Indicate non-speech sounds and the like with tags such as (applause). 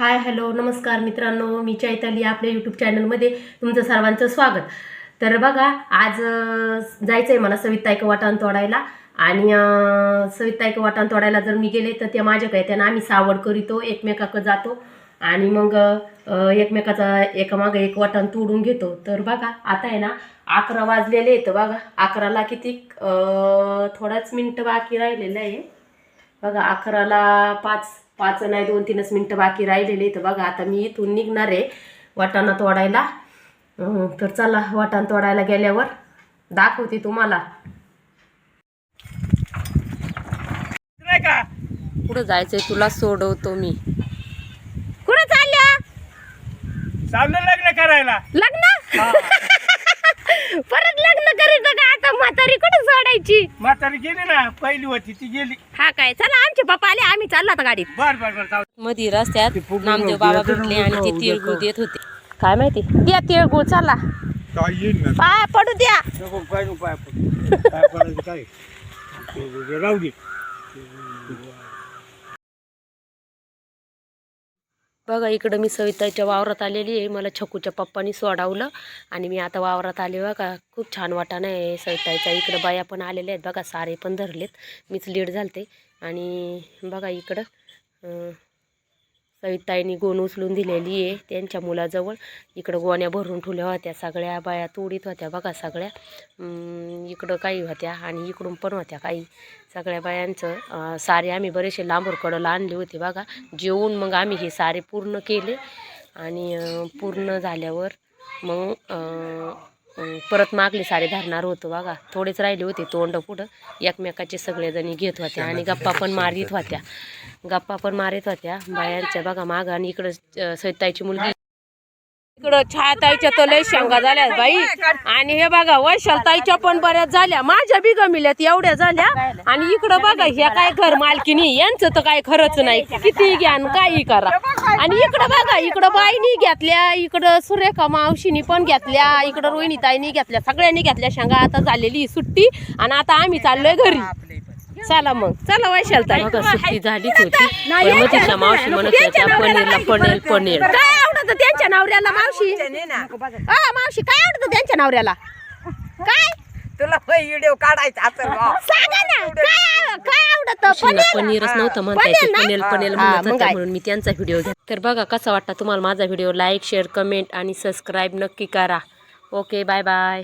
Hi hello नमस्कार मित्रांनो. मी चैताली आपल्या यूट्यूब चॅनलमध्ये तुमचं सर्वांचं स्वागत. तर बघा आज जायचं आहे मला सविताईक वाटाण तोडायला. आणि सविता सविताईक वाटाण तोडायला जर मी गेले तर त्या माझ्या काय त्यांना आम्ही सावड करीतो एकमेकाकडे जातो. आणि मग एकमेकाचा एकामागं एक वाटाण तोडून घेतो. तर बघा आता आहे ना अकरा वाजलेले आहेत. बघा अकराला किती थोडाच मिनटं बाकी राहिलेलं आहे. बघा अकराला पाच पाच नाही दोन तीनच मिनटं बाकी राहिलेले तर बघा आता मी इथून निघणार आहे वाटाणा तोडायला. तर चला वाटाणा तोडायला गेल्यावर दाखवते तुम्हाला. कुठं जायचंय तुला सोडवतो मी. कुठं चालल्या? चाललं लग्न करायला. लग्न? (laughs) परत लग्न करीत का? म्हातारी कुठं सोडायची? म्हातारी गेली ना पहिली होती ती गेली. हा काय चला आमचे पप्पा आले आम्ही चाललो आता गाडीत. बर बर बर जाऊ. मध्ये रस्त्यात नामदेव बाबा भेटले आणि ते तिळगुळ देत होते. काय माहिती? द्या तिळगुळ चला. काय येईल ना? पाय पडू द्या. नको काय नको पाय पड. काय पडायचं काय? ते राहू दे. बघा इकडं मी सविताच्या वावरात आलेली आहे. मला छकूच्या पप्पानी सोडावलं आणि मी आता वावरात आले बघा. खूप छान वाटाणं आहे. सविताईचा इकडं बाया पण आलेल्या आहेत बघा. सारे पण धरलेत. मीच लीड झालते. आणि बघा इकडं सविताईनी गोण उचलून दिलेली आहे. त्यांच्या मुलाजवळ इकडं गोण्या भरून ठेवल्या होत्या. सगळ्या बाया तोडीत होत्या बघा सगळ्या. इकडं काही होत्या आणि इकडून पण होत्या काही. सगळ्या बायांचं सारे आम्ही बरेचसे लांबूरकडं आणले होते बघा. जेवून मग आम्ही हे सारे पूर्ण केले आणि पूर्ण झाल्यावर मग परत मागले सारे धरणार होतो बघा. थोडेच राहिले होते तोंड पुढं. एकमेकाचे सगळेजणी घेत होत्या आणि गप्पा पण मारित होत्या. गप्पा पण मारित होत्या. बायांच्या बघा माग आणि इकडं अं, सविताईची मुलगी. इकडं छायाताईच्या तर लय शेंगा झाल्या बाई. आणि हे बघा वैशालताईच्या पण बऱ्याच झाल्या. माझ्या बी गमिल्यात एवढ्या झाल्या. आणि इकडं बघा ह्या काय घर मालकीनी यांचं तर काय खरंच नाही. किती घ्या आणि काही करा. आणि इकडं बघा इकडं बाईनी घेतल्या इकडं सुरेखा मावशीनी पण घेतल्या इकडं रोहिणीताईनी घेतल्या सगळ्यांनी घेतल्या शेंगा आता झालेली सुट्टी. आणि आता आम्ही चाललोय घरी. चला मग. चला बघा सुट्टी झालीच होती. पण मग तिच्या मावशी म्हणत होत्या पनीरला पनीर पनीर. काय आवडतं त्यांच्या नवऱ्याला मावशी? हा मावशी काय आवडतं त्यांच्या नवऱ्याला? काय? तुला व्हिडिओ काढायचा असेल बा. सांगा ना काय काय पनीरच नव्हतं म्हणता येते पनीर पनीर म्हणत होत्या म्हणून मी त्यांचा व्हिडिओ घ्या तर बघा कसा वाटता तुम्हाला माझा व्हिडिओ. लाईक शेअर कमेंट आणि सबस्क्राईब नक्की करा. Okay bye bye